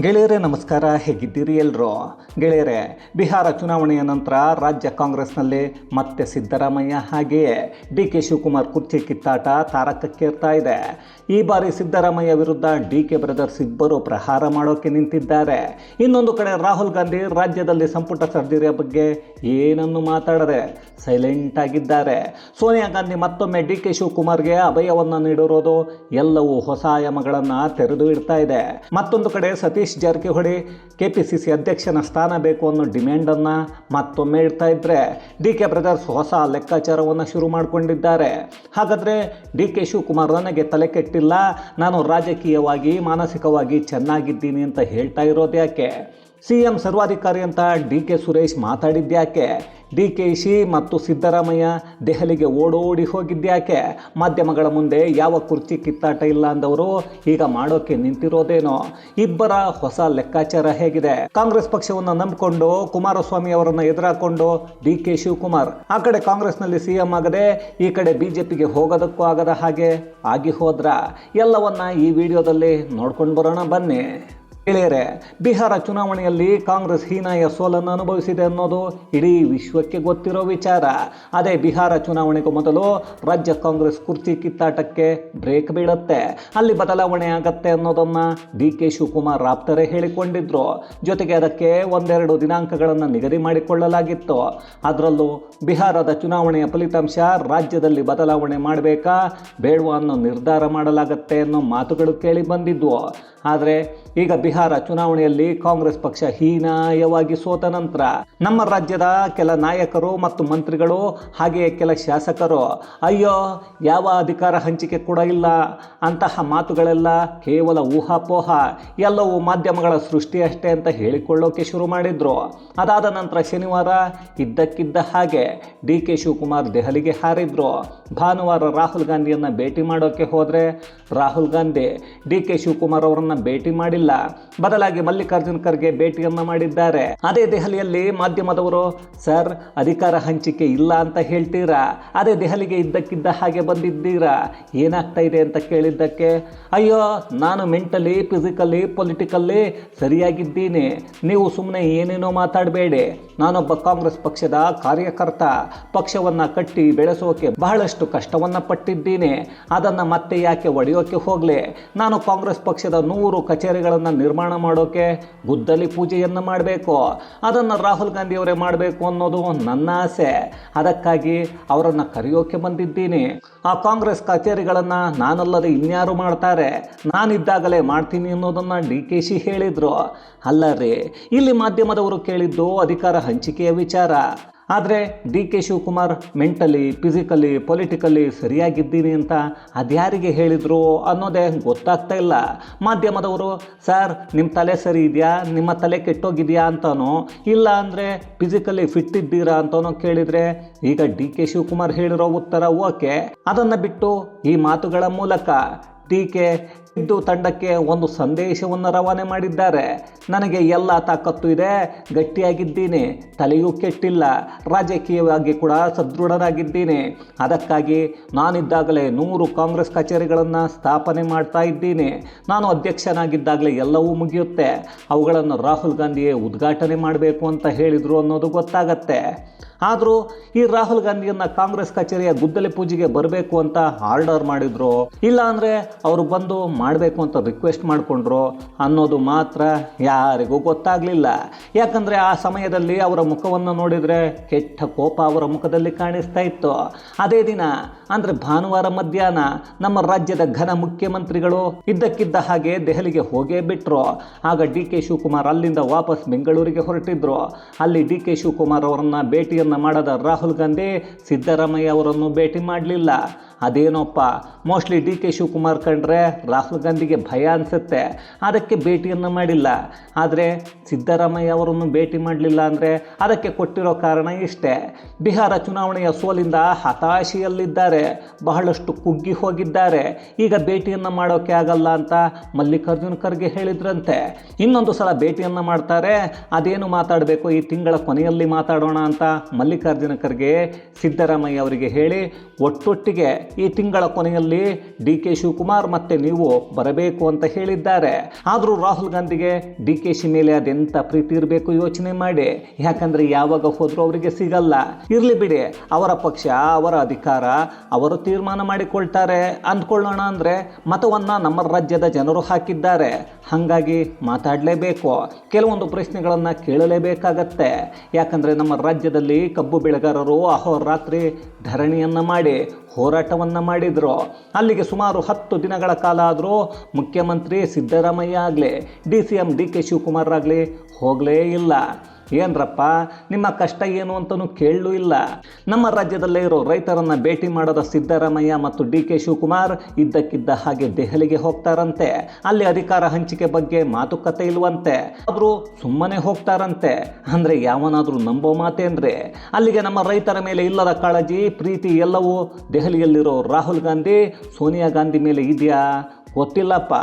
ಗೆಳೆಯರೇ, ನಮಸ್ಕಾರ. ಹೇಗಿದ್ದೀರಿ ಎಲ್ಲರೂ ಗೆಳೆಯರೇ, ಬಿಹಾರ ಚುನಾವಣೆಯ ನಂತರ ರಾಜ್ಯ ಕಾಂಗ್ರೆಸ್ನಲ್ಲಿ ಮತ್ತೆ ಸಿದ್ದರಾಮಯ್ಯ ಹಾಗೆಯೇ. ಡಿ ಕೆ ಶಿವಕುಮಾರ್ ಕುರ್ಚಿ ಕಿತ್ತಾಟ ತಾರಕಕ್ಕೇರ್ತಾ ಇದೆ. ಈ ಬಾರಿ ಸಿದ್ದರಾಮಯ್ಯ ವಿರುದ್ಧ ಡಿ ಕೆ ಬ್ರದರ್ಸ್ ಇಬ್ಬರು ಪ್ರಹಾರ ಮಾಡೋಕೆ ನಿಂತಿದ್ದಾರೆ. ಇನ್ನೊಂದು ಕಡೆ ರಾಹುಲ್ ಗಾಂಧಿ ರಾಜ್ಯದಲ್ಲಿ ಸಂಪುಟ ಸರ್ಜರಿಯ ಬಗ್ಗೆ ಏನನ್ನು ಮಾತಾಡದೆ ಸೈಲೆಂಟ್ ಆಗಿದ್ದಾರೆ. ಸೋನಿಯಾ ಗಾಂಧಿ ಮತ್ತೊಮ್ಮೆ ಡಿ ಕೆ ಶಿವಕುಮಾರ್ಗೆ ಅಭಯವನ್ನು ನೀಡಿರೋದು ಎಲ್ಲವೂ ಹೊಸ ಆಯಾಮಗಳನ್ನು ತೆರೆದು ಇಡ್ತಾ ಇದೆ. ಮತ್ತೊಂದು ಕಡೆ ಸತೀಶ್ ಜಾರಕಿಹೊಳಿ ಸಿ ಅಧ್ಯಕ್ಷನ ಸ್ಥಾನ ಬೇಕು ಅನ್ನೋ ಡಿಮ್ಯಾಂಡನ್ನು ಮತ್ತೊಮ್ಮೆ ಇಡ್ತಾ ಇದ್ರೆ ಡಿ ಕೆ ಬ್ರದರ್ಸ್ ಹೊಸ ಲೆಕ್ಕಾಚಾರವನ್ನು ಶುರು ಮಾಡಿಕೊಂಡಿದ್ದಾರೆ. ಹಾಗಾದರೆ ಡಿ ಕೆ ಶಿವಕುಮಾರ್ ನನಗೆ ತಲೆ ಕೆಟ್ಟಿಲ್ಲ, ನಾನು ರಾಜಕೀಯವಾಗಿ, ಮಾನಸಿಕವಾಗಿ ಚೆನ್ನಾಗಿದ್ದೀನಿ ಅಂತ ಹೇಳ್ತಾ ಇರೋದು ಯಾಕೆ ಸಿ ಎಂ ಸರ್ವಾಧಿಕಾರಿ ಅಂತ ಡಿ ಕೆ ಸುರೇಶ್ ಮಾತಾಡಿದ್ಯಾಕೆ ಡಿ ಕೆ ಶಿ ಮತ್ತು ಸಿದ್ದರಾಮಯ್ಯ ದೆಹಲಿಗೆ ಓಡೋಡಿ ಹೋಗಿದ್ದ್ಯಾಕೆ ಮಾಧ್ಯಮಗಳ ಮುಂದೆ ಯಾವ ಕುರ್ಚಿ ಕಿತ್ತಾಟ ಇಲ್ಲ ಅಂದವರು ಈಗ ಮಾಡೋಕೆ ನಿಂತಿರೋದೇನೋ? ಇಬ್ಬರ ಹೊಸ ಲೆಕ್ಕಾಚಾರ ಹೇಗಿದೆ? ಕಾಂಗ್ರೆಸ್ ಪಕ್ಷವನ್ನು ನಂಬಿಕೊಂಡು ಕುಮಾರಸ್ವಾಮಿ ಅವರನ್ನು ಎದುರಾಕೊಂಡು ಡಿ ಕೆ ಶಿವಕುಮಾರ್. ಆ ಕಡೆ ಕಾಂಗ್ರೆಸ್ನಲ್ಲಿ ಸಿ ಎಂ ಆಗದೆ ಈ ಕಡೆ ಬಿಜೆಪಿಗೆ ಹೋಗೋದಕ್ಕೂ ಆಗದ ಹಾಗೆ ಆಗಿ ಹೋದ್ರ? ಎಲ್ಲವನ್ನ ಈ ವಿಡಿಯೋದಲ್ಲಿ ನೋಡ್ಕೊಂಡು ಬರೋಣ ಬನ್ನಿ. ಗೆಳೆಯರೆ, ಬಿಹಾರ ಚುನಾವಣೆಯಲ್ಲಿ ಕಾಂಗ್ರೆಸ್ ಹೀನಾಯ ಸೋಲನ್ನು ಅನುಭವಿಸಿದೆ ಅನ್ನೋದು ಇಡೀ ವಿಶ್ವಕ್ಕೆ ಗೊತ್ತಿರೋ ವಿಚಾರ. ಅದೇ ಬಿಹಾರ ಚುನಾವಣೆಗೂ ಮೊದಲು ರಾಜ್ಯ ಕಾಂಗ್ರೆಸ್ ಕುರ್ಚಿ ಕಿತ್ತಾಟಕ್ಕೆ ಬ್ರೇಕ್ ಬೀಳುತ್ತೆ. ಅಲ್ಲಿ ಬದಲಾವಣೆ ಆಗತ್ತೆ ಅನ್ನೋದನ್ನು ಡಿ ಕೆ ಶಿವಕುಮಾರ್ ಆಪ್ತರೇ ಹೇಳಿಕೊಂಡಿದ್ರು. ಜೊತೆಗೆ ಅದಕ್ಕೆ ಒಂದೆರಡು ದಿನಾಂಕಗಳನ್ನು ನಿಗದಿ ಮಾಡಿಕೊಳ್ಳಲಾಗಿತ್ತು. ಅದರಲ್ಲೂ ಬಿಹಾರದ ಚುನಾವಣೆಯ ಫಲಿತಾಂಶ ರಾಜ್ಯದಲ್ಲಿ ಬದಲಾವಣೆ ಮಾಡಬೇಕಾ, ಬೇಡವಾ ಅನ್ನೋ ನಿರ್ಧಾರ ಮಾಡಲಾಗತ್ತೆ ಅನ್ನೋ ಮಾತುಗಳು ಕೇಳಿ ಬಂದಿದ್ವು. ಆದರೆ ಈಗ ಬಿಹಾರ ಚುನಾವಣೆಯಲ್ಲಿ ಕಾಂಗ್ರೆಸ್ ಪಕ್ಷ ಹೀನಾಯವಾಗಿ ಸೋತ ನಂತರ ನಮ್ಮ ರಾಜ್ಯದ ಕೆಲ ನಾಯಕರು ಮತ್ತು ಮಂತ್ರಿಗಳು ಹಾಗೆಯೇ ಕೆಲ ಶಾಸಕರು, ಅಯ್ಯೋ, ಯಾವ ಅಧಿಕಾರ ಹಂಚಿಕೆ ಕೂಡ ಇಲ್ಲ. ಅಂತಹ ಮಾತುಗಳೆಲ್ಲ ಕೇವಲ ಊಹಾಪೋಹ. ಎಲ್ಲವೂ ಮಾಧ್ಯಮಗಳ ಸೃಷ್ಟಿಯಷ್ಟೇ ಅಂತ ಹೇಳಿಕೊಳ್ಳೋಕೆ ಶುರು ಮಾಡಿದ್ರು. ಅದಾದ ನಂತರ ಶನಿವಾರ ಇದ್ದಕ್ಕಿದ್ದ ಹಾಗೆ ಡಿ ಕೆ ಶಿವಕುಮಾರ್ ದೆಹಲಿಗೆ ಹಾರಿದ್ರು. ಭಾನುವಾರ ರಾಹುಲ್ ಗಾಂಧಿಯನ್ನು ಭೇಟಿ ಮಾಡೋಕೆ ಹೋದರೆ ರಾಹುಲ್ ಗಾಂಧಿ, ಡಿ ಕೆ ಶಿವಕುಮಾರ್ ಅವರನ್ನ ಭೇಟಿ ಮಾಡಿಲ್ಲ. ಬದಲಾಗಿ ಮಲ್ಲಿಕಾರ್ಜುನ್ ಖರ್ಗೆ ಭೇಟಿಯನ್ನ ಮಾಡಿದ್ದಾರೆ. ಅದೇ ದೆಹಲಿಯಲ್ಲಿ ಮಾಧ್ಯಮದವರು, ಸರ್, ಅಧಿಕಾರ ಹಂಚಿಕೆ ಇಲ್ಲ ಅಂತ ಹೇಳ್ತೀರಾ? ಅದೇ ದೆಹಲಿಗೆ ಇದ್ದಕ್ಕಿದ್ದ ಹಾಗೆ ಬಂದಿದ್ದೀರಾ? ಏನಾಗ್ತಾ ಇದೆ ಅಂತ ಕೇಳಿದ್ದಕ್ಕೆ, ಅಯ್ಯೋ, ನಾನು ಮೆಂಟಲಿ, ಫಿಸಿಕಲಿ, ಪೊಲಿಟಿಕಲ್ಲಿ ಸರಿಯಾಗಿದ್ದೀನಿ. ನೀವು ಸುಮ್ಮನೆ ಏನೇನೋ ಮಾತಾಡಬೇಡಿ. ನಾನೊಬ್ಬ ಕಾಂಗ್ರೆಸ್ ಪಕ್ಷದ ಕಾರ್ಯಕರ್ತ. ಪಕ್ಷವನ್ನು ಕಟ್ಟಿ ಬೆಳೆಸೋಕೆ ಬಹಳಷ್ಟು ಕಷ್ಟವನ್ನು ಪಟ್ಟಿದ್ದೀನಿ. ಅದನ್ನು ಮತ್ತೆ ಯಾಕೆ ಒಡೆಯೋಕೆ ಹೋಗಲಿ? ನಾನು ಕಾಂಗ್ರೆಸ್ ಪಕ್ಷದ ಕಚೇರಿಗಳನ್ನು ನಿರ್ಮಾಣ ಮಾಡೋಕೆ ಗುದ್ದಲಿ ಪೂಜೆಯನ್ನು ಮಾಡಬೇಕು. ಅದನ್ನು ರಾಹುಲ್ ಗಾಂಧಿಯವರೇ ಮಾಡಬೇಕು ಅನ್ನೋದು ನನ್ನ ಆಸೆ. ಅದಕ್ಕಾಗಿ ಅವರನ್ನು ಕರೆಯೋಕೆ ಬಂದಿದ್ದೀನಿ. ಆ ಕಾಂಗ್ರೆಸ್ ಕಚೇರಿಗಳನ್ನು ನಾನಲ್ಲದೆ ಇನ್ಯಾರು ಮಾಡ್ತಾರೆ? ನಾನಿದ್ದಾಗಲೇ ಮಾಡ್ತೀನಿ ಅನ್ನೋದನ್ನು ಡಿ ಕೆ ಶಿ ಹೇಳಿದರು. ಅಲ್ಲ ರೀ ಇಲ್ಲಿ ಮಾಧ್ಯಮದವರು ಕೇಳಿದ್ದು ಅಧಿಕಾರ ಹಂಚಿಕೆಯ ವಿಚಾರ. ಆದರೆ D K Shivakumar mentally physically politically ಸರಿಯಾಗಿದ್ದೀನಿ ಅಂತ ಅದ್ಯಾರಿಗೆ ಹೇಳಿದರು ಅನ್ನೋದೇ ಗೊತ್ತಾಗ್ತಾ ಇಲ್ಲ. ಮಾಧ್ಯಮದವರು, ಸರ್ ನಿಮ್ಮ ತಲೆ ಸರಿ ಇದೆಯಾ? ನಿಮ್ಮ ತಲೆ ಕೆಟ್ಟೋಗಿದೆಯಾ? ಅಂತನೋ, ಇಲ್ಲ ಅಂದರೆ ಫಿಸಿಕಲಿ ಫಿಟ್ ಇದ್ದೀರಾ ಅಂತನೋ ಕೇಳಿದರೆ, ಈಗ ಡಿ ಕೆ ಶಿವಕುಮಾರ್ ಹೇಳಿರೋ ಉತ್ತರ ಓಕೆ. ಅದನ್ನು ಬಿಟ್ಟು ಈ ಮಾತುಗಳ ಮೂಲಕ ಡಿ ಇದ್ದು ತಂಡಕ್ಕೆ ಒಂದು ಸಂದೇಶವನ್ನು ರವಾನೆ ಮಾಡಿದ್ದಾರೆ. ನನಗೆ ಎಲ್ಲ ತಾಕತ್ತು ಇದೆ, ಗಟ್ಟಿಯಾಗಿದ್ದೀನಿ, ತಲೆಯೂ ಕೆಟ್ಟಿಲ್ಲ, ರಾಜಕೀಯವಾಗಿ ಕೂಡ ಸದೃಢನಾಗಿದ್ದೀನಿ ಅದಕ್ಕಾಗಿ ನಾನಿದ್ದಾಗಲೇ ನೂರು ಕಾಂಗ್ರೆಸ್ ಕಚೇರಿಗಳನ್ನು ಸ್ಥಾಪನೆ ಮಾಡ್ತಾ ಇದ್ದೀನಿ. ನಾನು ಅಧ್ಯಕ್ಷನಾಗಿದ್ದಾಗಲೇ ಎಲ್ಲವೂ ಮುಗಿಯುತ್ತೆ. ಅವುಗಳನ್ನು ರಾಹುಲ್ ಗಾಂಧಿಯೇ ಉದ್ಘಾಟನೆ ಮಾಡಬೇಕು ಅಂತ ಹೇಳಿದರು ಅನ್ನೋದು ಗೊತ್ತಾಗತ್ತೆ. ಆದರೂ ಈ ರಾಹುಲ್ ಗಾಂಧಿಯನ್ನ ಕಾಂಗ್ರೆಸ್ ಕಚೇರಿಯ ಗುದ್ದಲಿ ಪೂಜೆಗೆ ಬರಬೇಕು ಅಂತ ಆರ್ಡರ್ ಮಾಡಿದ್ರು. ಇಲ್ಲ ಅಂದರೆ ಅವರು ಬಂದು ಮಾಡಬೇಕು ಅಂತ ರಿಕ್ವೆಸ್ಟ್ ಮಾಡಿಕೊಂಡ್ರು ಅನ್ನೋದು ಮಾತ್ರ ಯಾರಿಗೂ ಗೊತ್ತಾಗಲಿಲ್ಲ. ಯಾಕಂದರೆ ಆ ಸಮಯದಲ್ಲಿ ಅವರ ಮುಖವನ್ನು ನೋಡಿದರೆ ಕೆಟ್ಟ ಕೋಪ ಅವರ ಮುಖದಲ್ಲಿ ಕಾಣಿಸ್ತಾ ಇತ್ತು. ಅದೇ ದಿನ ಅಂದರೆ ಭಾನುವಾರ ಮಧ್ಯಾಹ್ನ ನಮ್ಮ ರಾಜ್ಯದ ಘನ ಮುಖ್ಯಮಂತ್ರಿಗಳು ಇದ್ದಕ್ಕಿದ್ದ ಹಾಗೆ ದೆಹಲಿಗೆ ಹೋಗೇ ಬಿಟ್ಟರು ಆಗ ಡಿ ಕೆ ಶಿವಕುಮಾರ್ ಅಲ್ಲಿಂದ ವಾಪಸ್ ಬೆಂಗಳೂರಿಗೆ ಹೊರಟಿದ್ರು. ಅಲ್ಲಿ ಡಿ ಕೆ ಶಿವಕುಮಾರ್ ಅವರನ್ನು ಭೇಟಿಯನ್ನು ಮಾಡದ ರಾಹುಲ್ ಗಾಂಧಿ ಸಿದ್ದರಾಮಯ್ಯ ಅವರನ್ನು ಭೇಟಿ ಮಾಡಲಿಲ್ಲ. ಅದೇನೋಪ್ಪ, ಮೋಸ್ಟ್ಲಿ ಡಿ ಕೆ ಶಿವಕುಮಾರ್ ಕಂಡ್ರೆ ರಾಹುಲ್ ಗಾಂಧಿಗೆ ಭಯ ಅನಿಸುತ್ತೆ. ಅದಕ್ಕೆ ಭೇಟಿಯನ್ನು ಮಾಡಿಲ್ಲ. ಆದರೆ ಸಿದ್ದರಾಮಯ್ಯ ಅವರನ್ನು ಭೇಟಿ ಮಾಡಲಿಲ್ಲ ಅಂದರೆ ಅದಕ್ಕೆ ಕೊಟ್ಟಿರೋ ಕಾರಣ ಇಷ್ಟೇ. ಬಿಹಾರ ಚುನಾವಣೆಯ ಸೋಲಿಂದ ಹತಾಶೆಯಲ್ಲಿದ್ದಾರೆ. ಬಹಳಷ್ಟು ಕುಗ್ಗಿ ಹೋಗಿದ್ದಾರೆ. ಈಗ ಭೇಟಿಯನ್ನು ಮಾಡೋಕೆ ಆಗಲ್ಲ ಅಂತ ಮಲ್ಲಿಕಾರ್ಜುನ್ ಖರ್ಗೆ ಹೇಳಿದ್ರಂತೆ. ಇನ್ನೊಂದು ಸಲ ಭೇಟಿಯನ್ನು ಮಾಡ್ತಾರೆ. ಅದೇನು ಮಾತಾಡಬೇಕು? ಈ ತಿಂಗಳ ಕೊನೆಯಲ್ಲಿ ಮಾತಾಡೋಣ ಅಂತ ಮಲ್ಲಿಕಾರ್ಜುನ ಖರ್ಗೆ ಸಿದ್ದರಾಮಯ್ಯ ಅವರಿಗೆ ಹೇಳಿ, ಒಟ್ಟೊಟ್ಟಿಗೆ ಈ ತಿಂಗಳ ಕೊನೆಯಲ್ಲಿ ಡಿ ಕೆ ಶಿವಕುಮಾರ್ ಮತ್ತೆ ನೀವು ಬರಬೇಕು ಅಂತ ಹೇಳಿದ್ದಾರೆ. ಆದರೂ ರಾಹುಲ್ ಗಾಂಧಿಗೆ ಡಿ ಕೆ ಶಿ ಮೇಲೆ ಅದೆಂಥ ಪ್ರೀತಿ ಇರಬೇಕು ಯೋಚನೆ ಮಾಡಿ. ಯಾಕಂದ್ರೆ ಯಾವಾಗ ಹೋದರೂ ಅವರಿಗೆ ಸಿಗಲ್ಲ. ಇರ್ಲಿ ಬಿಡಿ, ಅವರ ಪಕ್ಷ, ಅವರ ಅಧಿಕಾರ ಅವರು ತೀರ್ಮಾನ ಮಾಡಿಕೊಳ್ತಾರೆ. ಅಂದ್ಕೊಳ್ಳೋಣ ಅಂದರೆ ಮತವನ್ನು ನಮ್ಮ ರಾಜ್ಯದ ಜನರು ಹಾಕಿದ್ದಾರೆ. ಹಾಗಾಗಿ ಮಾತಾಡಲೇಬೇಕು. ಕೆಲವೊಂದು ಪ್ರಶ್ನೆಗಳನ್ನು ಕೇಳಲೇಬೇಕಾಗತ್ತೆ. ಯಾಕಂದರೆ ನಮ್ಮ ರಾಜ್ಯದಲ್ಲಿ ಕಬ್ಬು ಬೆಳೆಗಾರರು ಅಹೋರಾತ್ರಿ ಧರಣಿಯನ್ನು ಮಾಡಿ, ಹೋರಾಟವನ್ನು ಮಾಡಿದರು. ಅಲ್ಲಿಗೆ ಸುಮಾರು ಹತ್ತು ದಿನಗಳ ಕಾಲ ಆದರೂ ಮುಖ್ಯಮಂತ್ರಿ ಸಿದ್ದರಾಮಯ್ಯ ಆಗಲಿ, D C M D K Shivakumar ಆಗಲಿ ಹೋಗಲೇ ಇಲ್ಲ. ಏನ್ರಪ್ಪ, ನಿಮ್ಮ ಕಷ್ಟ ಏನು ಅಂತಲೂ ಕೇಳಲೂ ಇಲ್ಲ. ನಮ್ಮ ರಾಜ್ಯದಲ್ಲೇ ಇರೋ ರೈತರನ್ನ ಭೇಟಿ ಮಾಡದ ಸಿದ್ದರಾಮಯ್ಯ ಮತ್ತು ಡಿ ಕೆ ಶಿವಕುಮಾರ್ ಇದ್ದಕ್ಕಿದ್ದ ಹಾಗೆ ದೆಹಲಿಗೆ ಹೋಗ್ತಾರಂತೆ. ಅಲ್ಲಿ ಅಧಿಕಾರ ಹಂಚಿಕೆ ಬಗ್ಗೆ ಮಾತುಕತೆ ಇಲ್ವಂತೆ. ಅವರು ಸುಮ್ಮನೆ ಹೋಗ್ತಾರಂತೆ. ಅಂದರೆ ಯಾವನಾದರೂ ನಂಬೋ ಮಾತೇನ್ರಿ? ಅಲ್ಲಿಗೆ ನಮ್ಮ ರೈತರ ಮೇಲೆ ಇಲ್ಲದ ಕಾಳಜಿ, ಪ್ರೀತಿ ಎಲ್ಲವೂ ದೆಹಲಿಯಲ್ಲಿರೋ ರಾಹುಲ್ ಗಾಂಧಿ, ಸೋನಿಯಾ ಗಾಂಧಿ ಮೇಲೆ ಇದೆಯಾ? ಗೊತ್ತಿಲ್ಲಪ್ಪ.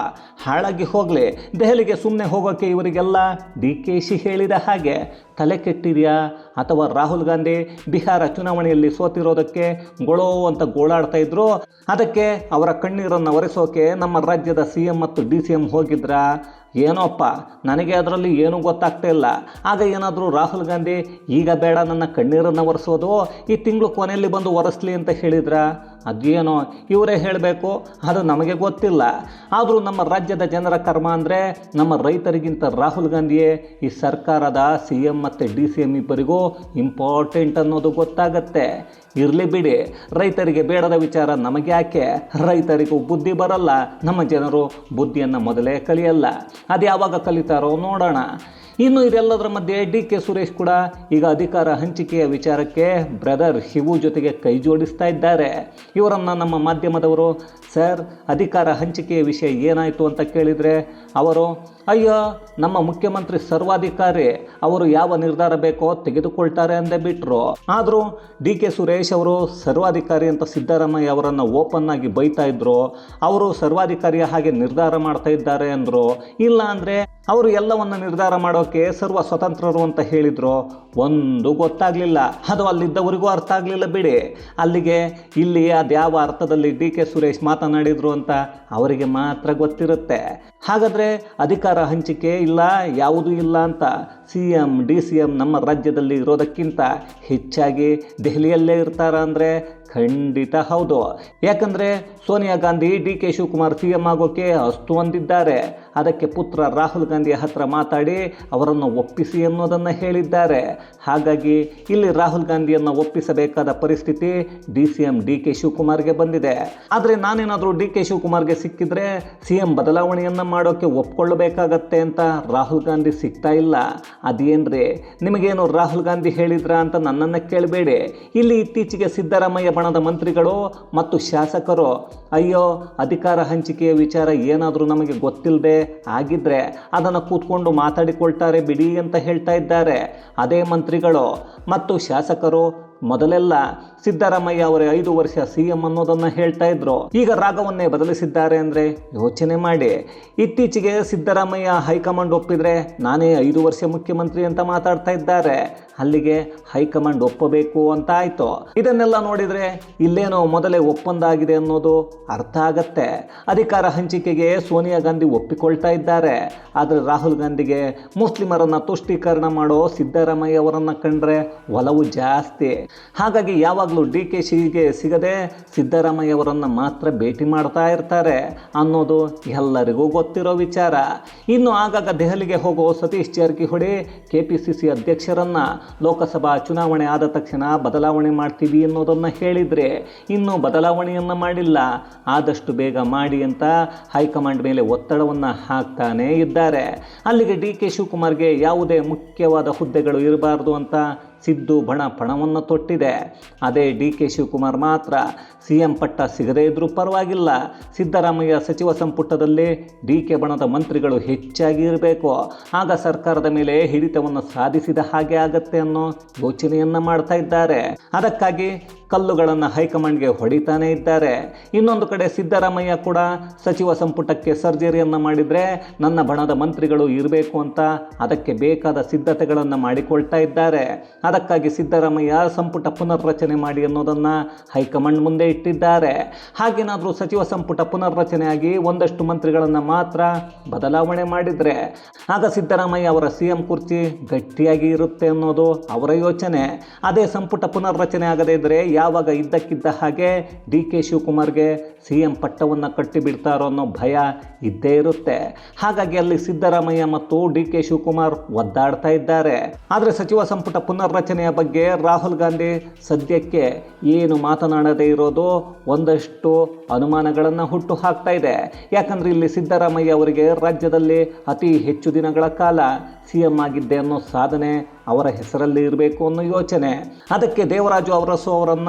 ಹಾಳಾಗಿ ಹೋಗಲಿ. ದೆಹಲಿಗೆ ಸುಮ್ಮನೆ ಹೋಗೋಕ್ಕೆ ಇವರಿಗೆಲ್ಲ ಡಿ ಕೆ ಶಿ ಹೇಳಿದ ಹಾಗೆ ತಲೆ ಕೆಟ್ಟಿದೆಯಾ? ಅಥವಾ ರಾಹುಲ್ ಗಾಂಧಿ ಬಿಹಾರ ಚುನಾವಣೆಯಲ್ಲಿ ಸೋತಿರೋದಕ್ಕೆ ಗೊಳೋ ಅಂತ ಗೋಳಾಡ್ತಾ ಇದ್ರು? ಅದಕ್ಕೆ ಅವರ ಕಣ್ಣೀರನ್ನು ಒರೆಸೋಕೆ ನಮ್ಮ ರಾಜ್ಯದ ಸಿ ಎಂ ಮತ್ತು ಡಿ ಸಿ ಎಂ ಹೋಗಿದ್ರಾ? ಏನೋಪ್ಪ, ನನಗೆ ಅದರಲ್ಲಿ ಏನೂ ಗೊತ್ತಾಗ್ತಾ ಇಲ್ಲ. ಆಗ ಏನಾದರೂ ರಾಹುಲ್ ಗಾಂಧಿ, ಈಗ ಬೇಡ, ನನ್ನ ಕಣ್ಣೀರನ್ನು ಒರೆಸೋದು, ಈ ತಿಂಗಳು ಕೊನೆಯಲ್ಲಿ ಬಂದು ಒರೆಸ್ಲಿ ಅಂತ ಹೇಳಿದ್ರ? ಅದೇನೋ, ಇವರೇ ಹೇಳಬೇಕು, ಅದು ನಮಗೆ ಗೊತ್ತಿಲ್ಲ. ಆದರೂ ನಮ್ಮ ರಾಜ್ಯದ ಜನರ ಕರ್ಮ ಅಂದರೆ, ನಮ್ಮ ರೈತರಿಗಿಂತ ರಾಹುಲ್ ಗಾಂಧಿಯೇ ಈ ಸರ್ಕಾರದ ಸಿ ಎಂ ಮತ್ತು ಡಿ ಸಿ ಎಂ ಇಬ್ಬರಿಗೂ ಇಂಪಾರ್ಟೆಂಟ್ ಅನ್ನೋದು ಗೊತ್ತಾಗತ್ತೆ. ಇರಲಿ ಬಿಡಿ. ರೈತರಿಗೆ ಬೇಡದ ವಿಚಾರ ನಮಗೆ ಯಾಕೆ? ರೈತರಿಗೂ ಬುದ್ಧಿ ಬರಲ್ಲ. ನಮ್ಮ ಜನರು ಬುದ್ಧಿಯನ್ನು ಮೊದಲೇ ಕಲಿಯಲ್ಲ. ಅದು ಯಾವಾಗ ಕಲಿತಾರೋ ನೋಡೋಣ. ಇನ್ನು ಇದೆಲ್ಲದರ ಮಧ್ಯೆ ಡಿ ಕೆ ಸುರೇಶ್ ಕೂಡ ಈಗ ಅಧಿಕಾರ ಹಂಚಿಕೆಯ ವಿಚಾರಕ್ಕೆ ಬ್ರದರ್ ಶಿವು ಜೊತೆಗೆ ಕೈ ಜೋಡಿಸ್ತಾ ಇದ್ದಾರೆ. ಇವರನ್ನು ನಮ್ಮ ಮಾಧ್ಯಮದವರು, ಸರ್, ಅಧಿಕಾರ ಹಂಚಿಕೆಯ ವಿಷಯ ಏನಾಯಿತು? ಅಂತ ಕೇಳಿದರೆ, ಅವರು ಅಯ್ಯೋ, ನಮ್ಮ ಮುಖ್ಯಮಂತ್ರಿ ಸರ್ವಾಧಿಕಾರಿ ಅವರು ಯಾವ ನಿರ್ಧಾರ ಬೇಕೋ ತೆಗೆದುಕೊಳ್ತಾರೆ ಅಂದೇ ಬಿಟ್ಟರು ಆದರೂ ಡಿ ಕೆ ಸುರೇಶ್ ಅವರು ಸರ್ವಾಧಿಕಾರಿ ಅಂತ ಸಿದ್ದರಾಮಯ್ಯ ಅವರನ್ನು ಓಪನ್ ಆಗಿ ಬೈತಾ ಇದ್ರು, ಅವರು ಸರ್ವಾಧಿಕಾರಿಯ ಹಾಗೆ ನಿರ್ಧಾರ ಮಾಡ್ತಾ ಇದ್ದಾರೆ ಅಂದರು. ಇಲ್ಲ ಅಂದರೆ ಅವರು ಎಲ್ಲವನ್ನು ನಿರ್ಧಾರ ಮಾಡೋಕೆ ಸರ್ವ ಸ್ವತಂತ್ರರು ಅಂತ ಹೇಳಿದರು. ಒಂದು ಗೊತ್ತಾಗಲಿಲ್ಲ. ಅದು ಅಲ್ಲಿದ್ದವರಿಗೂ ಅರ್ಥ ಆಗಲಿಲ್ಲ ಬಿಡಿ. ಅಲ್ಲಿಗೆ ಇಲ್ಲಿ ಅದ್ಯಾವ ಅರ್ಥದಲ್ಲಿ ಡಿ ಕೆ ಸುರೇಶ್ ಮಾತನಾಡಿದ್ರು ಅಂತ ಅವರಿಗೆ ಮಾತ್ರ ಗೊತ್ತಿರುತ್ತೆ. ಹಾಗಾದರೆ ಅಧಿಕಾರ ಹಂಚಿಕೆ ಇಲ್ಲ, ಯಾವುದೂ ಇಲ್ಲ ಅಂತ C M, D C M ನಮ್ಮ ರಾಜ್ಯದಲ್ಲಿ ಇರೋದಕ್ಕಿಂತ ಹೆಚ್ಚಾಗಿ ದೆಹಲಿಯಲ್ಲೇ ಇರ್ತಾರ ಅಂದರೆ ಖಂಡಿತ ಹೌದು. ಯಾಕಂದರೆ Sonia Gandhi, D K Shivakumar C M ಆಗೋಕೆ ಅಸ್ತು ಹೊಂದಿದ್ದಾರೆ. ಅದಕ್ಕೆ ಪುತ್ರ ರಾಹುಲ್ ಗಾಂಧಿಯ ಹತ್ರ ಮಾತಾಡಿ ಅವರನ್ನು ಒಪ್ಪಿಸಿ ಅನ್ನೋದನ್ನು ಹೇಳಿದ್ದಾರೆ. ಹಾಗಾಗಿ ಇಲ್ಲಿ ರಾಹುಲ್ ಗಾಂಧಿಯನ್ನು ಒಪ್ಪಿಸಬೇಕಾದ ಪರಿಸ್ಥಿತಿ D C M D K ಶಿವಕುಮಾರ್ಗೆ ಬಂದಿದೆ. ಆದರೆ ನಾನೇನಾದರೂ ಡಿ ಕೆ ಶಿವಕುಮಾರ್ಗೆ ಸಿಕ್ಕಿದ್ರೆ ಸಿ ಎಂ ಬದಲಾವಣೆಯನ್ನು ಮಾಡೋಕ್ಕೆ ಒಪ್ಕೊಳ್ಳಬೇಕಾಗತ್ತೆ ಅಂತ ರಾಹುಲ್ ಗಾಂಧಿ ಸಿಗ್ತಾ ಇಲ್ಲ. ಅದೇನ್ರಿ, ನಿಮಗೇನು ರಾಹುಲ್ ಗಾಂಧಿ ಹೇಳಿದ್ರ ಅಂತ ನನ್ನನ್ನು ಕೇಳಬೇಡಿ. ಇಲ್ಲಿ ಇತ್ತೀಚೆಗೆ ಸಿದ್ದರಾಮಯ್ಯ ಬಣದ ಮಂತ್ರಿಗಳು ಮತ್ತು ಶಾಸಕರು, ಅಯ್ಯೋ, ಅಧಿಕಾರ ಹಂಚಿಕೆಯ ವಿಚಾರ ಏನಾದರೂ ನಮಗೆ ಗೊತ್ತಿಲ್ಲದೆ ಆಗಿದ್ರೆ ಅದನ್ನು ಕೂತ್ಕೊಂಡು ಮಾತಾಡಿಕೊಳ್ತಾರೆ ಬಿಡಿ ಅಂತ ಹೇಳ್ತಾ ಇದ್ದಾರೆ. ಅದೇ ಮಂತ್ರಿಗಳು ಮತ್ತು ಶಾಸಕರು ಮೊದಲೆಲ್ಲ ಸಿದ್ದರಾಮಯ್ಯ ಅವರೇ ಐದು ವರ್ಷ ಸಿ ಎಂ ಅನ್ನೋದನ್ನು ಹೇಳ್ತಾ ಇದ್ರು. ಈಗ ರಾಗವನ್ನೇ ಬದಲಿಸಿದ್ದಾರೆ ಅಂದರೆ ಯೋಚನೆ ಮಾಡಿ. ಇತ್ತೀಚೆಗೆ ಸಿದ್ದರಾಮಯ್ಯ ಹೈಕಮಾಂಡ್ ಒಪ್ಪಿದ್ರೆ ನಾನೇ ಐದು ವರ್ಷ ಮುಖ್ಯಮಂತ್ರಿ ಅಂತ ಮಾತಾಡ್ತಾ ಇದ್ದಾರೆ. ಅಲ್ಲಿಗೆ ಹೈಕಮಾಂಡ್ ಒಪ್ಪಬೇಕು ಅಂತ ಆಯಿತು. ಇದನ್ನೆಲ್ಲ ನೋಡಿದರೆ ಇಲ್ಲೇನೋ ಮೊದಲೇ ಒಪ್ಪಂದ ಆಗಿದೆ ಅನ್ನೋದು ಅರ್ಥ ಆಗತ್ತೆ. ಅಧಿಕಾರ ಹಂಚಿಕೆಗೆ ಸೋನಿಯಾ ಗಾಂಧಿ ಒಪ್ಪಿಕೊಳ್ತಾ ಇದ್ದಾರೆ. ಆದರೆ ರಾಹುಲ್ ಗಾಂಧಿಗೆ ಮುಸ್ಲಿಮರನ್ನು ತುಷ್ಟೀಕರಣ ಮಾಡೋ ಸಿದ್ದರಾಮಯ್ಯ ಅವರನ್ನು ಕಂಡ್ರೆ ಒಲವು ಜಾಸ್ತಿ. ಹಾಗಾಗಿ ಯಾವಾಗಲೂ ಡಿ ಕೆ ಶಿಗೆ ಸಿಗದೆ ಸಿದ್ದರಾಮಯ್ಯವರನ್ನು ಮಾತ್ರ ಭೇಟಿ ಮಾಡ್ತಾ ಇರ್ತಾರೆ ಅನ್ನೋದು ಎಲ್ಲರಿಗೂ ಗೊತ್ತಿರೋ ವಿಚಾರ. ಇನ್ನು ಆಗಾಗ ದೆಹಲಿಗೆ ಹೋಗೋ Satish Jarkiholi K P C C ಅಧ್ಯಕ್ಷರನ್ನು ಲೋಕಸಭಾ ಚುನಾವಣೆ ಆದ ತಕ್ಷಣ ಬದಲಾವಣೆ ಮಾಡ್ತೀವಿ ಅನ್ನೋದನ್ನು ಹೇಳಿದರೆ ಇನ್ನೂ ಬದಲಾವಣೆಯನ್ನು ಮಾಡಿಲ್ಲ. ಆದಷ್ಟು ಬೇಗ ಮಾಡಿ ಅಂತ ಹೈಕಮಾಂಡ್ ಮೇಲೆ ಒತ್ತಡವನ್ನು ಹಾಕ್ತಾನೇ ಇದ್ದಾರೆ. ಅಲ್ಲಿಗೆ ಡಿ ಕೆ ಶಿವಕುಮಾರ್ಗೆ ಯಾವುದೇ ಮುಖ್ಯವಾದ ಹುದ್ದೆಗಳು ಇರಬಾರ್ದು ಅಂತ ಸಿದ್ದು ಬಣ ಪಣವನ್ನು ತೊಟ್ಟಿದೆ. ಅದೇ ಡಿ ಕೆ ಶಿವಕುಮಾರ್ ಮಾತ್ರ ಸಿ ಎಂ ಪಟ್ಟ ಸಿಗದೇ ಇದ್ರೂ ಪರವಾಗಿಲ್ಲ. ಸಿದ್ದರಾಮಯ್ಯ ಸಚಿವ ಸಂಪುಟದಲ್ಲಿ ಡಿ ಕೆ ಬಣದ ಮಂತ್ರಿಗಳು ಹೆಚ್ಚಾಗಿ ಇರಬೇಕು. ಆಗ ಸರ್ಕಾರದ ಮೇಲೆ ಹಿಡಿತವನ್ನು ಸಾಧಿಸಿದ ಹಾಗೆ ಆಗತ್ತೆ ಅನ್ನೋ ಯೋಚನೆಯನ್ನು ಮಾಡ್ತಾ ಇದ್ದಾರೆ. ಅದಕ್ಕಾಗಿ ಕಲ್ಲುಗಳನ್ನು ಹೈಕಮಾಂಡ್ಗೆ ಹೊಡಿತಾನೇ ಇದ್ದಾರೆ. ಇನ್ನೊಂದು ಕಡೆ ಸಿದ್ದರಾಮಯ್ಯ ಕೂಡ ಸಚಿವ ಸಂಪುಟಕ್ಕೆ ಸರ್ಜರಿಯನ್ನು ಮಾಡಿದರೆ ನನ್ನ ಬಣದ ಮಂತ್ರಿಗಳು ಇರಬೇಕು ಅಂತ ಅದಕ್ಕೆ ಬೇಕಾದ ಸಿದ್ಧತೆಗಳನ್ನು ಮಾಡಿಕೊಳ್ತಾ ಇದ್ದಾರೆ. ಅದಕ್ಕಾಗಿ ಸಿದ್ದರಾಮಯ್ಯ ಸಂಪುಟ ಪುನರ್ರಚನೆ ಮಾಡಿ ಅನ್ನೋದನ್ನು ಹೈಕಮಾಂಡ್ ಮುಂದೆ ಇಟ್ಟಿದ್ದಾರೆ. ಹಾಗೇನಾದರೂ ಸಚಿವ ಸಂಪುಟ ಪುನರ್ರಚನೆ ಆಗಿ ಒಂದಷ್ಟು ಮಂತ್ರಿಗಳನ್ನು ಮಾತ್ರ ಬದಲಾವಣೆ ಮಾಡಿದರೆ ಆಗ ಸಿದ್ದರಾಮಯ್ಯ ಅವರ ಸಿ ಎಂ ಕುರ್ಚಿ ಗಟ್ಟಿಯಾಗಿ ಇರುತ್ತೆ ಅನ್ನೋದು ಅವರ ಯೋಚನೆ. ಅದೇ ಸಂಪುಟ ಪುನರ್ರಚನೆ ಆಗದೇ ಇದ್ದರೆ ಯಾವಾಗ ಇದ್ದಕ್ಕಿದ್ದ ಹಾಗೆ ಡಿ ಕೆ ಶಿವಕುಮಾರ್ಗೆ ಸಿ ಎಂ ಪಟ್ಟವನ್ನು ಕಟ್ಟಿಬಿಡ್ತಾರೋ ಅನ್ನೋ ಭಯ ಇದ್ದೇ ಇರುತ್ತೆ. ಹಾಗಾಗಿ ಅಲ್ಲಿ ಸಿದ್ದರಾಮಯ್ಯ ಮತ್ತು ಡಿ ಕೆ ಶಿವಕುಮಾರ್ ಒದ್ದಾಡ್ತಾ ಇದ್ದಾರೆ. ಆದರೆ ಸಚಿವ ಸಂಪುಟ ಪುನರ್ರಚನೆಯ ಬಗ್ಗೆ ರಾಹುಲ್ ಗಾಂಧಿ ಸದ್ಯಕ್ಕೆ ಏನು ಮಾತನಾಡದೇ ಇರೋದು ಒಂದಷ್ಟು ಅನುಮಾನಗಳನ್ನು ಹುಟ್ಟು ಹಾಕ್ತಾ ಇದೆ. ಯಾಕಂದ್ರೆ ಇಲ್ಲಿ ಸಿದ್ದರಾಮಯ್ಯ ಅವರಿಗೆ ರಾಜ್ಯದಲ್ಲಿ ಅತಿ ಹೆಚ್ಚು ದಿನಗಳ ಕಾಲ ಸಿ ಎಂ ಆಗಿದ್ದೆ ಅನ್ನೋ ಸಾಧನೆ ಅವರ ಹೆಸರಲ್ಲಿ ಇರಬೇಕು ಅನ್ನೋ ಯೋಚನೆ. ಅದಕ್ಕೆ ದೇವರಾಜು ಅವರಸು ಅವರನ್ನು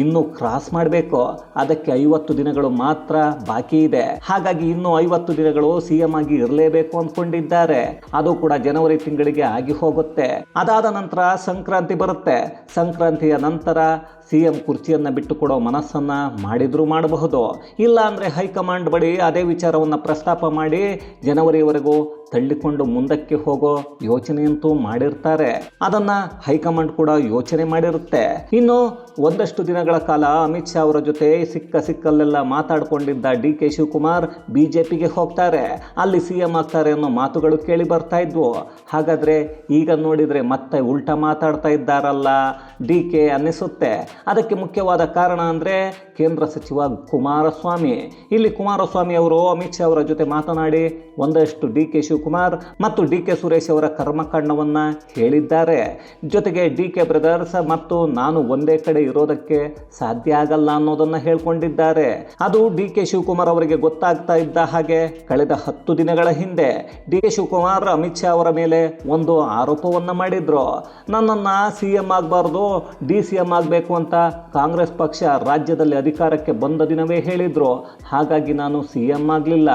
ಇನ್ನೂ ಕ್ರಾಸ್ ಮಾಡಬೇಕು, ಅದಕ್ಕೆ ಐವತ್ತು ದಿನಗಳು ಮಾತ್ರ ಬಾಕಿ ಇದೆ. ಹಾಗಾಗಿ ಇನ್ನು ಐವತ್ತು ದಿನಗಳು ಸಿಎಂ ಆಗಿ ಇರಲೇಬೇಕು ಅಂದ್ಕೊಂಡಿದ್ದಾರೆ ಅದು ಕೂಡ ಜನವರಿ ತಿಂಗಳಿಗೆ ಆಗಿ ಹೋಗುತ್ತೆ. ಅದಾದ ನಂತರ ಸಂಕ್ರಾಂತಿ ಬರುತ್ತೆ. ಸಂಕ್ರಾಂತಿಯ ನಂತರ ಸಿ ಎಂ ಕುರ್ಚಿಯನ್ನು ಬಿಟ್ಟುಕೊಡೋ ಮನಸ್ಸನ್ನು ಮಾಡಿದರೂ ಮಾಡಬಹುದು. ಇಲ್ಲ ಅಂದರೆ ಹೈಕಮಾಂಡ್ ಬಳಿ ಅದೇ ವಿಚಾರವನ್ನು ಪ್ರಸ್ತಾಪ ಮಾಡಿ ಜನವರಿವರೆಗೂ ತಳ್ಳಿಕೊಂಡು ಮುಂದಕ್ಕೆ ಹೋಗೋ ಯೋಚನೆಯಂತೂ ಮಾಡಿರ್ತಾರೆ. ಅದನ್ನು ಹೈಕಮಾಂಡ್ ಕೂಡ ಯೋಚನೆ ಮಾಡಿರುತ್ತೆ. ಇನ್ನು ಒಂದಷ್ಟು ದಿನಗಳ ಕಾಲ ಅಮಿತ್ ಶಾ ಅವರ ಜೊತೆ ಸಿಕ್ಕ ಸಿಕ್ಕಲ್ಲೆಲ್ಲ ಮಾತಾಡಿಕೊಂಡಿದ್ದ D K Shivakumar B J ಪಿಗೆ ಹೋಗ್ತಾರೆ. ಅಲ್ಲಿ ಸಿ ಎಂ ಆಗ್ತಾರೆ ಅನ್ನೋ ಮಾತುಗಳು ಕೇಳಿ ಬರ್ತಾ ಇದ್ವು. ಹಾಗಾದರೆ ಈಗ ನೋಡಿದರೆ ಮತ್ತೆ ಉಲ್ಟಾ ಮಾತಾಡ್ತಾ ಇದ್ದಾರಲ್ಲ. ಡಿ ಕೆ ಅನ್ನಿಸುತ್ತೆ. ಅದಕ್ಕೆ ಮುಖ್ಯವಾದ ಕಾರಣ ಅಂದರೆ ಕೇಂದ್ರ ಸಚಿವ ಕುಮಾರಸ್ವಾಮಿ. ಇಲ್ಲಿ ಕುಮಾರಸ್ವಾಮಿ ಅವರು, ಅಮಿತ್ ಶಾ ಅವರ ಜೊತೆ ಮಾತನಾಡಿ ಒಂದಷ್ಟು ಡಿ ಕೆ ಶಿವಕುಮಾರ್ ಮತ್ತು ಡಿ ಕೆ ಸುರೇಶ್ ಅವರ ಕರ್ಮಕಾಂಡವನ್ನು ಹೇಳಿದ್ದಾರೆ. ಜೊತೆಗೆ ಡಿ ಕೆ ಬ್ರದರ್ಸ್ ಮತ್ತು ನಾನು ಒಂದೇ ಕಡೆ ಇರೋದಕ್ಕೆ ಸಾಧ್ಯ ಆಗಲ್ಲ ಅನ್ನೋದನ್ನು ಹೇಳ್ಕೊಂಡಿದ್ದಾರೆ. ಅದು ಡಿ ಕೆ ಶಿವಕುಮಾರ್ ಅವರಿಗೆ ಗೊತ್ತಾಗ್ತಾ ಇದ್ದ ಹಾಗೆ ಕಳೆದ ಹತ್ತು ದಿನಗಳ ಹಿಂದೆ ಡಿ ಕೆ ಶಿವಕುಮಾರ್ ಅಮಿತ್ ಶಾ ಅವರ ಮೇಲೆ ಒಂದು ಆರೋಪವನ್ನು ಮಾಡಿದ್ರು. ನನ್ನನ್ನು ಸಿ ಎಂ ಆಗಬಾರ್ದು, ಡಿ ಸಿ ಎಂ ಆಗಬೇಕು ಅಂತ ಕಾಂಗ್ರೆಸ್ ಪಕ್ಷ ರಾಜ್ಯದಲ್ಲಿ ಅಧಿಕಾರಕ್ಕೆ ಬಂದ ದಿನವೇ ಹೇಳಿದ್ರು. ಹಾಗಾಗಿ ನಾನು ಸಿ ಎಂ ಆಗಲಿಲ್ಲ.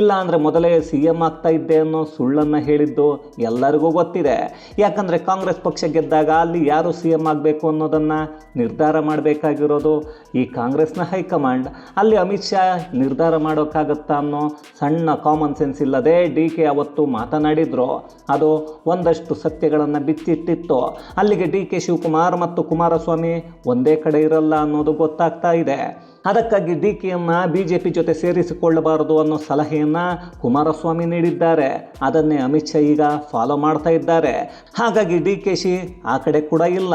ಇಲ್ಲ ಅಂದರೆ ಮೊದಲೇ ಸಿ ಎಂ ಆಗ್ತಾ ಇದ್ದೆ ಅನ್ನೋ ಸುಳ್ಳನ್ನು ಹೇಳಿದ್ದು ಎಲ್ಲರಿಗೂ ಗೊತ್ತಿದೆ. ಯಾಕಂದರೆ ಕಾಂಗ್ರೆಸ್ ಪಕ್ಷ ಗೆದ್ದಾಗ ಅಲ್ಲಿ ಯಾರು ಸಿ ಎಂ ಆಗಬೇಕು ಅನ್ನೋದನ್ನು ನಿರ್ಧಾರ ಮಾಡಬೇಕಾಗಿರೋದು ಈ ಕಾಂಗ್ರೆಸ್ನ ಹೈಕಮಾಂಡ್. ಅಲ್ಲಿ ಅಮಿತ್ ಶಾ ನಿರ್ಧಾರ ಮಾಡೋಕ್ಕಾಗತ್ತಾ ಅನ್ನೋ ಸಣ್ಣ ಕಾಮನ್ ಸೆನ್ಸ್ ಇಲ್ಲದೆ ಡಿ ಕೆ ಅವತ್ತು ಮಾತನಾಡಿದ್ರು. ಅದು ಒಂದಷ್ಟು ಸತ್ಯಗಳನ್ನು ಬಿಚ್ಚಿಟ್ಟಿತ್ತು ಅಲ್ಲಿಗೆ ಡಿ ಕೆ ಶಿವಕುಮಾರ್ ಮತ್ತು ಕುಮಾರಸ್ವಾಮಿ ಒಂದೇ ಕಡೆ ಇರಲ್ಲ ಅನ್ನೋದು ಗೊತ್ತಾಗ್ತಾ ಇದೆ. ಅದಕ್ಕಾಗಿ ಡಿ ಕೆಯನ್ನು ಬಿ ಜೆ ಪಿ ಜೊತೆ ಸೇರಿಸಿಕೊಳ್ಳಬಾರದು ಅನ್ನೋ ಸಲಹೆಯನ್ನು ಕುಮಾರಸ್ವಾಮಿ ನೀಡಿದ್ದಾರೆ. ಅದನ್ನೇ ಅಮಿತ್ ಶಾ ಈಗ ಫಾಲೋ ಮಾಡ್ತಾ ಇದ್ದಾರೆ. ಹಾಗಾಗಿ ಡಿ ಕೆ ಶಿ ಆ ಕಡೆ ಕೂಡ ಇಲ್ಲ,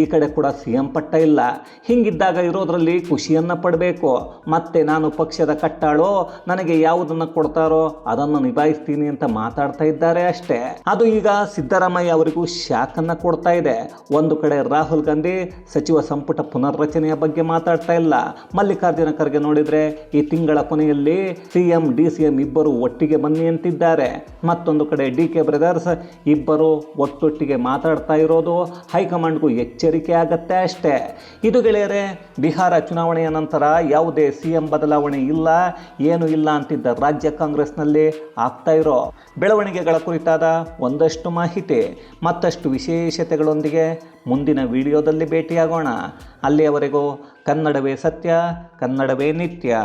ಈ ಕಡೆ ಕೂಡ ಸಿ ಎಂ ಪಟ್ಟ ಇಲ್ಲ. ಹಿಂಗಿದ್ದಾಗ ಇರೋದ್ರಲ್ಲಿ ಖುಷಿಯನ್ನು ಪಡಬೇಕು. ಮತ್ತೆ ನಾನು ಪಕ್ಷದ ಕಟ್ಟಾಳೋ, ನನಗೆ ಯಾವುದನ್ನು ಕೊಡ್ತಾರೋ ಅದನ್ನು ನಿಭಾಯಿಸ್ತೀನಿ ಅಂತ ಮಾತಾಡ್ತಾ ಇದ್ದಾರೆ ಅಷ್ಟೇ. ಅದು ಈಗ ಸಿದ್ದರಾಮಯ್ಯ ಅವರಿಗೂ ಶಾಕನ್ನು ಕೊಡ್ತಾ ಇದೆ. ಒಂದು ಕಡೆ ರಾಹುಲ್ ಗಾಂಧಿ, ಸಚಿವ ಸಂಪುಟ ಪುನರ್ರಚನೆಯ ಬಗ್ಗೆ ಮಾತಾಡ್ತಾ ಇಲ್ಲ. ಮಲ್ಲಿಕಾರ್ಜುನ ಖರ್ಗೆ ನೋಡಿದರೆ, ಈ ತಿಂಗಳ ಕೊನೆಯಲ್ಲಿ ಸಿಎಂ ಡಿ ಸಿ ಎಂ ಇಬ್ಬರು ಒಟ್ಟಿಗೆ ಬನ್ನಿ ಅಂತಿದ್ದಾರೆ. ಮತ್ತೊಂದು ಕಡೆ ಡಿ ಕೆ ಬ್ರದರ್ಸ್ ಇಬ್ಬರು ಒಟ್ಟೊಟ್ಟಿಗೆ ಮಾತಾಡ್ತಾ ಇರೋದು ಹೈಕಮಾಂಡ್ಗೂ ಎಚ್ಚರಿಕೆ ಆಗತ್ತೆ ಅಷ್ಟೇ. ಇದು ಗೆಳೆಯರೆ, ಬಿಹಾರ ಚುನಾವಣೆಯ ನಂತರ ಯಾವುದೇ ಸಿ ಎಂ ಬದಲಾವಣೆ ಇಲ್ಲ, ಏನು ಇಲ್ಲ ಅಂತಿದ್ದ ರಾಜ್ಯ ಕಾಂಗ್ರೆಸ್ನಲ್ಲಿ ಆಗ್ತಾ ಇರೋ ಬೆಳವಣಿಗೆಗಳ ಕುರಿತಾದ ಒಂದಷ್ಟು ಮಾಹಿತಿ, ಮತ್ತಷ್ಟು ವಿಶೇಷತೆಗಳೊಂದಿಗೆ ಮುಂದಿನ ವಿಡಿಯೋದಲ್ಲಿ ಭೇಟಿಯಾಗೋಣ. ಅಲ್ಲಿಯವರೆಗೂ ಕನ್ನಡವೇ ಸತ್ಯ ಕನ್ನಡವೇ ನಿತ್ಯ.